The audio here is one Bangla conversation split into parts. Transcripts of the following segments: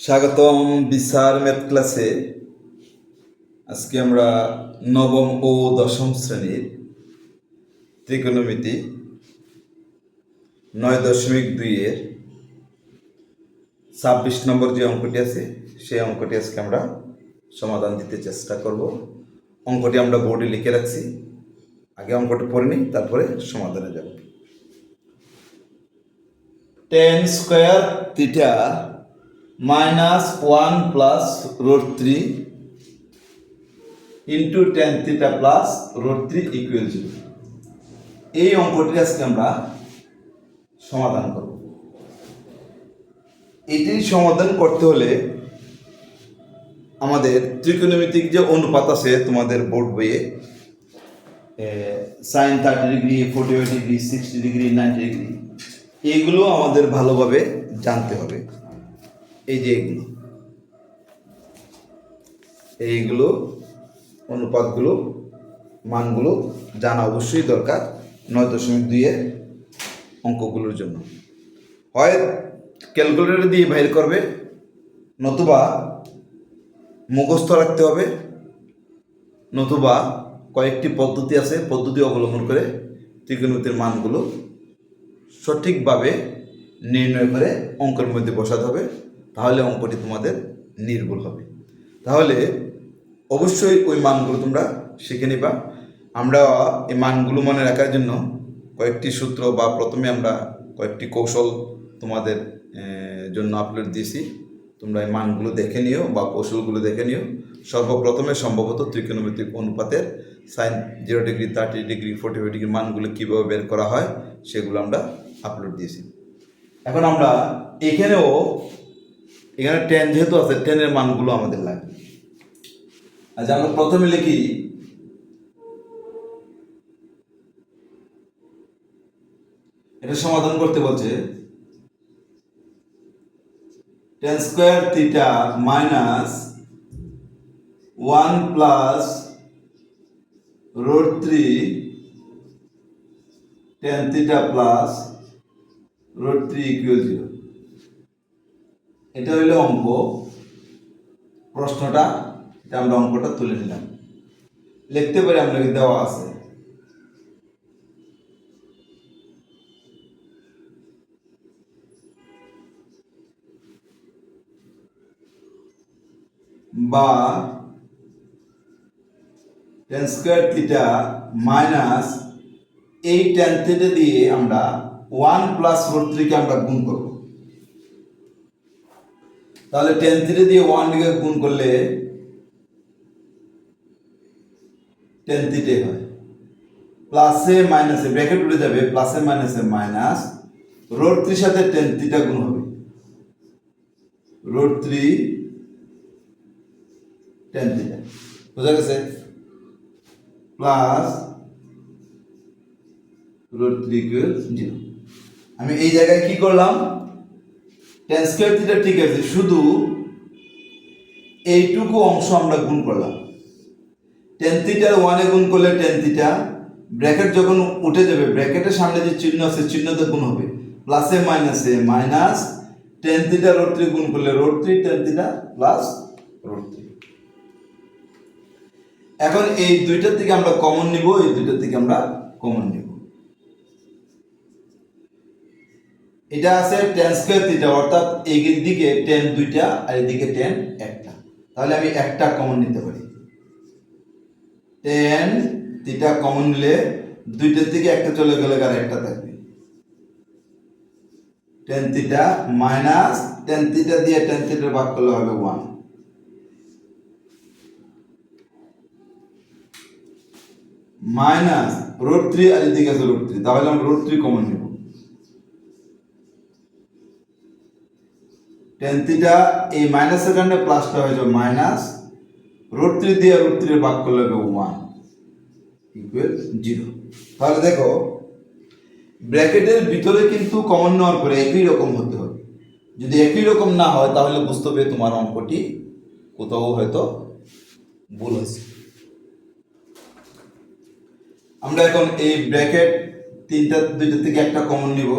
স্বাগতম বিসার ম্যাথ ক্লাসে। আজকে আমরা নবম ও দশম শ্রেণির ত্রিকোণমিতি নয় দশমিক দুইয়ের ছাব্বিশ নম্বর যে অঙ্কটি আছে, সেই অঙ্কটি আজকে আমরা সমাধান দিতে চেষ্টা করব। অঙ্কটি আমরা বোর্ডে লিখে রাখছি। আগে অঙ্কটি পড়ে নিই, তারপরে সমাধানে যাব। Tan square theta minus one plus root three into tan theta plus root three equal zero এই অঙ্কটি আজকে আমরা সমাধান করব। এটির সমাধান করতে হলে আমাদের ত্রিকোণমিতিক যে অনুপাত আছে তোমাদের বোর্ড বইয়ে sine thirty degree forty degree sixty degree ninety degree এগুলো আমাদের ভালোভাবে জানতে হবে। এই যে এগুলো, এইগুলো অনুপাতগুলো, মানগুলো জানা অবশ্যই দরকার নয় দশমিক দুইয়ের অঙ্কগুলোর জন্য। হয় ক্যালকুলেটর দিয়ে বাইর করবে, নতুবা মুখস্থ রাখতে হবে, নতুবা কয়েকটি পদ্ধতি আছে, পদ্ধতি অবলম্বন করে ত্রিকোণমিতির মানগুলো সঠিকভাবে নির্ণয় করে অঙ্কের মধ্যে বসাতে হবে। তাহলে অঙ্কটি তোমাদের নির্ভুল হবে। তাহলে অবশ্যই ওই মানগুলো তোমরা শিখে নিবা। আমরা এই মানগুলো মনে রাখার জন্য কয়েকটি সূত্র বা প্রথমে আমরা কয়েকটি কৌশল তোমাদের জন্য আপলোড দিয়েছি। তোমরা এই মানগুলো দেখে নিও বা কৌশলগুলো দেখে নিও। সর্বপ্রথমে সম্ভবত ত্রিকোণমিতিক অনুপাতের sine zero degree thirty degree forty five degree মানগুলো কীভাবে বের করা হয় সেগুলো আমরা আপলোড দিয়েছি। এখন আমরা এখানেও এখানে টেন যেহেতু আছে টেনের মানগুলো আমাদের লাগবে। আচ্ছা আমরা প্রথমে লিখি। এটা সমাধান করতে বলছে। Tan square theta minus one plus root three tan theta plus root three equal zero এটা হইল অঙ্ক। প্রশ্নটা, এটা আমরা অঙ্কটা তুলে নিলাম। লিখতে পারি আপনাকে দেওয়া আছে? বা টেন স্কোয়ার থিটা মাইনাস এই টেন থিটা দিয়ে আমরা ওয়ান প্লাস রোড থ্রিকে আমরা গুণ করব। তাহলে টেন থিটা দিয়ে ওয়ান দিকে গুণ করলে টেন থিটে হয়। প্লাসে মাইনাসে ব্র্যাকেট উঠে যাবে প্লাসে মাইনাসে মাইনাস রোড থ্রির সাথে টেন থিটা গুণ হবে। রোড থ্রি টেন থিটা বোঝা গেছে? Plus root three equal zero আমি এই জায়গায় কি করলাম? টেন স্কোয়ার থিটা ঠিক আছে, শুধু এইটুকু অংশ আমরা গুণ করলাম। টেন থিটার ওয়ানে গুণ করলে টেন থিটা ব্র্যাকেট যখন উঠে যাবে ব্র্যাকেটের সামনে যে চিহ্ন আছে, চিহ্নতে গুণ হবে। প্লাসে মাইনাসে minus tan theta root three গুণ করলে root three tan theta plus root three এখন এই দুইটার থেকে আমরা কমন নিব, এই দুইটার থেকে আমরা কমন নিব। এটা আছে টেন স্কোয়ার থিটা অর্থাৎ এই দিকে টেন দুইটা আর এদিকে টেন একটা। তাহলে আমি একটা কমন নিতে পারি। টেন থিটা কমন নিলে দুইটার দিকে একটা চলে গেলে আর একটা থাকবে? Tan theta minus tan theta দিয়ে টেন থিটা ভাগ করলে হবে ওয়ান মাইনাস রোড থ্রি আর এদিকে আছে রোড থ্রি তাহলে আমরা রোড থ্রি কমন নেব। টেন থিটা এই মাইনাসের কারণে প্লাসটা হয়ে যাবে মাইনাস রোড থ্রি দিয়ে রোড থ্রি ভাগ করলে হবে ওয়ান ইকুয়াল জিরো তাহলে দেখো ব্র্যাকেটের ভিতরে কিন্তু কমন নেওয়ার পরে একই রকম হতে হবে। যদি একই রকম না হয়, তাহলে বুঝতে হবে তোমার অঙ্কটি কোথাও হয়তো ভুল হয়েছে। আমরা এখন এই ব্র্যাকেট তিনটা দুইটা থেকে একটা কমন নিব।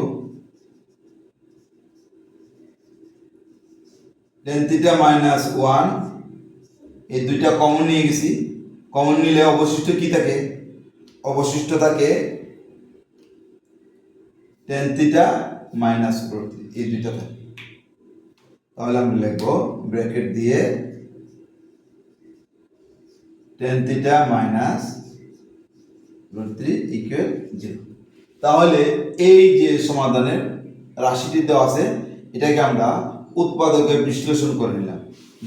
টেন থিটা মাইনাস ওয়ান এই দুইটা কমন নিয়ে গেছি। কমন নিলে অবশিষ্ট কি থাকে? অবশিষ্ট থাকে টেন থিটা মাইনাস এই দুইটা থাকে। তাহলে আমরা লিখব ব্র্যাকেট দিয়ে টেন থিটা মাইনাস থ্রি তাহলে এই যে সমাধানের রাশিটি দেওয়া আছে, এটাকে আমরা উৎপাদকে বিশ্লেষণ করে নিলাম।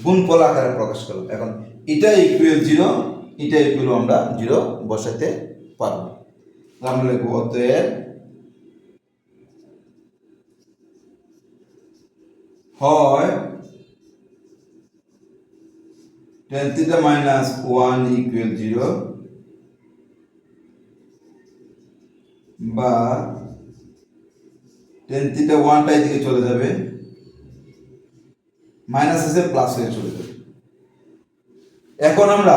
গুণফল আকারে প্রকাশ করলাম। এখন এটা ইকুয়াল জিরো এটা ইকুয়াল আমরা জিরো বসাতে পারব। আমরা লিখব অতএব হয় tan theta minus one equal zero বা টেন থিটা ওয়ানটা এদিকে চলে যাবে। মাইনাস এসে প্লাস হয়ে চলে যাবে। এখন আমরা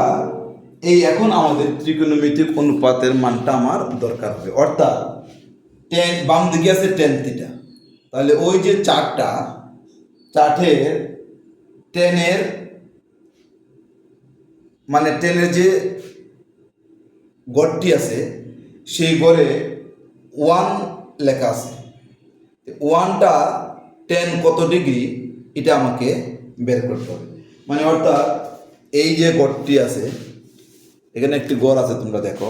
এই এখন আমাদের ত্রিকোণমিতিক অনুপাতের মানটা আমার দরকার হবে। অর্থাৎ টেন বাম দিকে আছে টেন থিটা তাহলে ওই যে চারটা, চার্টের টেনের মানে টেনের যে গড়টি আছে, সেই গড়ে ওয়ান লেখা আছে। ওয়ানটা টেন কত ডিগ্রি এটা আমাকে বের করতে হবে। মানে অর্থাৎ এই যে গড়টি আছে, এখানে একটি গড় আছে, তোমরা দেখো।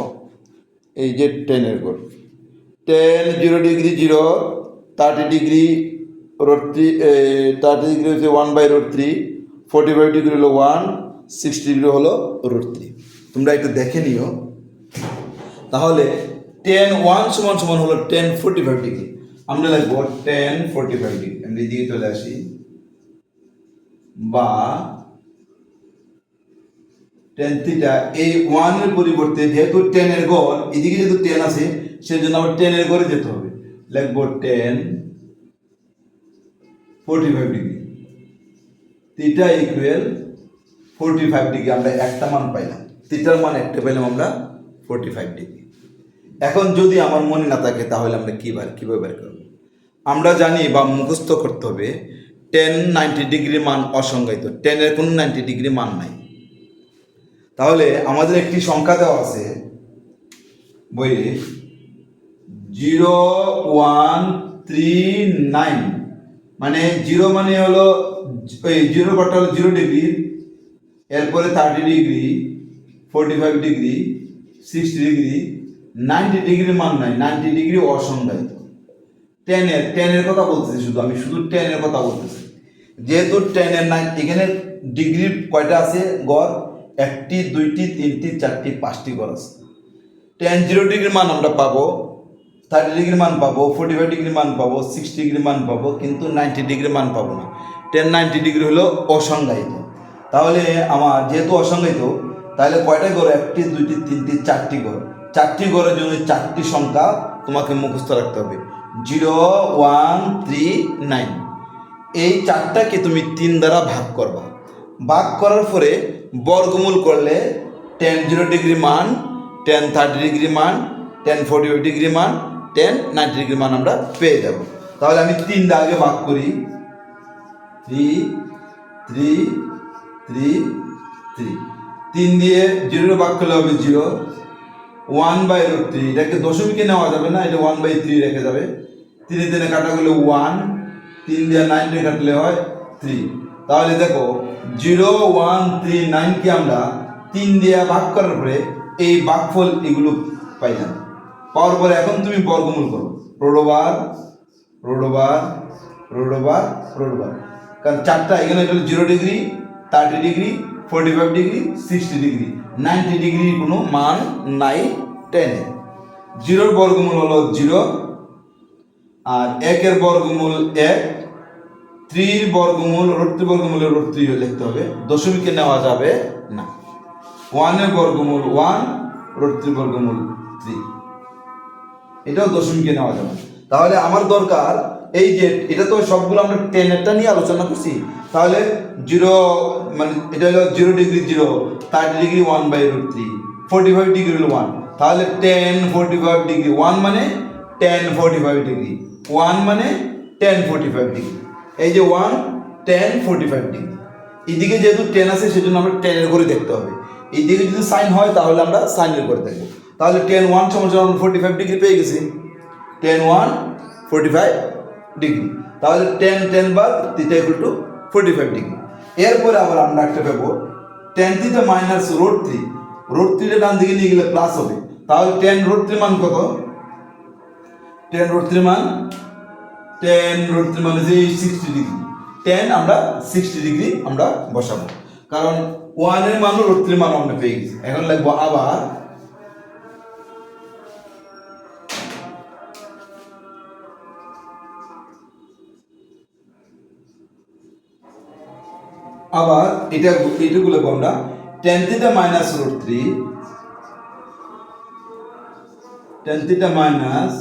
এই যে টেনের গড়। Tan zero degree zero, thirty degree root three thirty degree হচ্ছে one by root three, forty five degree হলো ওয়ান, সিক্সটি ডিগ্রি হলো রোড থ্রি। তোমরা একটু দেখে নিও। তাহলে টেন ওয়ান সমান সমান হলো টেন ফোর্টি ফাইভ ডিগ্রি। আমরা লিখব টেন ফোর্টি ফাইভ ডিগ্রি। আমরা এদিকে চলে আসি। বা টেন থিটা এই ওয়ানের পরিবর্তে যেহেতু টেনের গড়, এদিকে যেহেতু টেন আছে সেই জন্য আবার টেনের গড়ে যেতে হবে। লিখব tan forty five degree theta equal forty five degree আমরা একটা মান পাইলাম। থিটার মান একটা পেলাম আমরা ফোর্টি ফাইভ ডিগ্রি এখন যদি আমার মনে না থাকে, তাহলে আমরা কী বার, কীভাবে বের করব? আমরা জানি বা মুখস্থ করতে হবে টেন নাইনটি ডিগ্রি মান অসংজ্ঞায়িত। টেনের কোনো নাইনটি ডিগ্রি মান নাই। তাহলে আমাদের একটি সংখ্যা দেওয়া আছে বইয়ে জিরো ওয়ান থ্রি নাইন মানে জিরো মানে হলো ওই জিরো কটা হলো জিরো ডিগ্রি এরপরে thirty degree forty five degree sixty degree ninety degree মান নাই নাইনটি ডিগ্রি অসংজ্ঞায়িত। টেনের টেনের কথা বলতেছি শুধু, আমি শুধু টেনের কথা বলতেছি। যেহেতু টেনের নাইন এখানে ডিগ্রি কয়টা আছে? গড়, একটি, দুইটি, তিনটি, চারটি, পাঁচটি গড় আছে। টেন জিরো ডিগ্রির মান আমরা পাবো, থার্টি ডিগ্রি মান পাবো, ফোর্টি ফাইভ ডিগ্রি মান পাবো, সিক্সটি ডিগ্রি মান পাবো, কিন্তু নাইনটি ডিগ্রি মান পাবো না। টেন নাইনটি ডিগ্রি হলো অসংজ্ঞায়িত। তাহলে আমার, যেহেতু অসংজ্ঞায়িত, তাহলে কয়টা গড়? একটি, দুইটি, তিনটি, চারটি গড়। চারটি গড়ের জন্য চারটি সংখ্যা তোমাকে মুখস্থ রাখতে হবে। Zero, one, three, nine. এই চারটাকে তুমি তিন দ্বারা ভাগ করবা। ভাগ করার পরে বর্গমূল করলে টেন জিরো ডিগ্রি মান টেন থার্টি ডিগ্রি মান টেন ফোর্টি ফাইভ ডিগ্রি মান টেন নাইনটি ডিগ্রি মান আমরা পেয়ে যাব। তাহলে আমি তিন আগে ভাগ করি। Three three three three. তিন দিয়ে জিরো ভাগ করলে হবে zero. One by root three এটাকে দশমিকে নেওয়া যাবে না, এটা ওয়ান বাই থ্রি রেখে যাবে। তিনে তিনে কাটা গেলে ওয়ান তিন দিয়ে নাইন দিয়ে কাটলে হয় থ্রি তাহলে দেখো জিরো ওয়ান থ্রি নাইনকে আমরা তিন দিয়ে ভাগ করার পরে এই ভাগফল এগুলো পাই পাইলাম পাওয়ার পরে এখন তুমি বর্গমূল করো। রোডোবার রোডোবার রোডোবার রোডোবার কারণ চারটা, এখানে zero degree thirty degree forty five degree sixty degree ninety ডিগ্রির কোনো মান নাই টেনে জিরোর বর্গমূল হলো জিরো আর একের বর্গমূল এক, ত্রির বর্গমূল রোডটি বর্গমূলের রোডটি লিখতে হবে, দশমিকে নেওয়া যাবে না। ওয়ানের বর্গমূল ওয়ান রোডটি বর্গমূল থ্রি এটাও দশমিকে নেওয়া যাবে। তাহলে আমার দরকার এই যে, এটা তো সবগুলো আমরা টেনেরটা নিয়ে আলোচনা করছি। তাহলে জিরো মানে এটা হলো zero degree zero, thirty degree one by root three, forty five degree হলো ওয়ান। তাহলে tan, forty five degree, one মানে tan, forty five degree, one মানে টেন, ফোর্টি ফাইভ ডিগ্রি। এই যে one, tan, forty five degree. এইদিকে যেহেতু টেন আছে, সেজন্য আমরা টেনের করে দেখতে হবে। এইদিকে যদি সাইন হয়, তাহলে আমরা সাইনের করে দেখব। তাহলে টেন ওয়ান সমান ফোর্টি ফাইভ ডিগ্রি পেয়ে গেছি। Tan one, forty five degree. তাহলে টেন টেন বাদ theta equal to forty five degree. এরপরে আবার আমরা একটা পাবো। Tan theta minus root three root থ্রিটা ডান দিকে নিয়ে গেলে প্লাস হবে। তাহলে টেন রোড থ্রি মান কত? টেন রোড থ্রি মান? টেন রোড থ্রি মানে যে সিক্সটি ডিগ্রি। টেন আমরা সিক্সটি ডিগ্রি আমরা বসাবো। কারণ ওয়ানের মানও রোড থ্রি মান আমরা পেয়ে গেছি। এখন লাগবো আবার আবার এটা এটাগুলো আমরা tan theta minus root three tan theta minus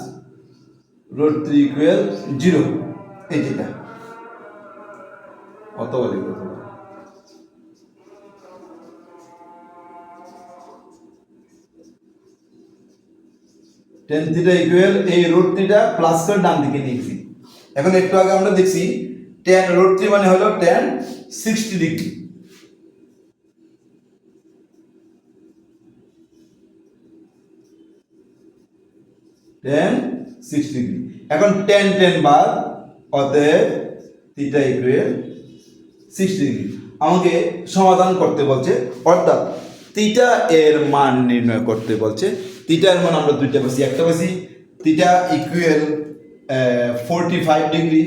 root three equal zero এই যেটা অতবা লিখব অতবা। টেন থিটা ইকুয়াল এই রুট প্লাস করে ডান দিকে নিয়েছি এখন একটু আগে আমরা দেখছি টেন রুট থ্রি মানে হলো tan sixty degree tan sixty degree এখন টেন টেন বাদ অতএব থিটা ইকুয়াল সিক্সটি ডিগ্রি আমাকে সমাধান করতে বলছে, অর্থাৎ থিটা এর মান নির্ণয় করতে বলছে। থিটার মান আমরা দুইটা পাচ্ছি একটা পাচ্ছি theta equal forty five degree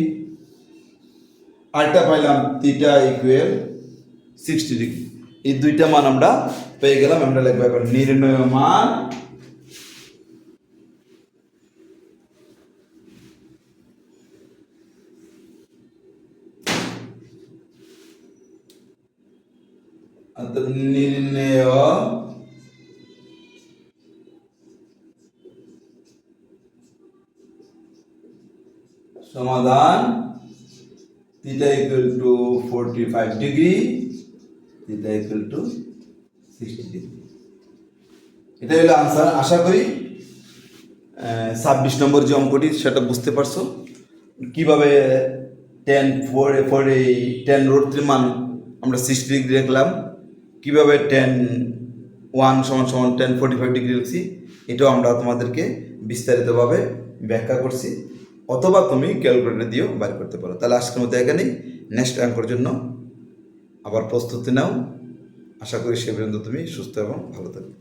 আরেকটা পাইলাম থিটা ইকুয়াল সিক্সটি ডিগ্রি এই দুইটা মান আমরা পেয়ে গেলাম, আমরা লিখব এখন নির্ণয় মান। নির্ণয় সমাধান theta equal to forty five degree theta equal to sixty degree এটা হলো আনসার আশা করি ছাব্বিশ নম্বর যে অঙ্কটি, সেটা বুঝতে পারছ। কীভাবে টেন ফোর ফোর এই টেন রোড থ্রি মান আমরা সিক্সটি ডিগ্রি রাখলাম কীভাবে টেন ওয়ান সমান সমান টেন ফোর্টি ফাইভ ডিগ্রি লিখছি, এটাও আমরা তোমাদেরকে বিস্তারিতভাবে ব্যাখ্যা করছি। অথবা তুমি ক্যালকুলেটর দিয়েও বাইর করতে পারো। তাহলে আজকের মতো এখানেই নেক্সট অঙ্কর জন্য আবার প্রস্তুতি নাও। আশা করি সে পর্যন্ত তুমি সুস্থ এবং ভালো থাকবে।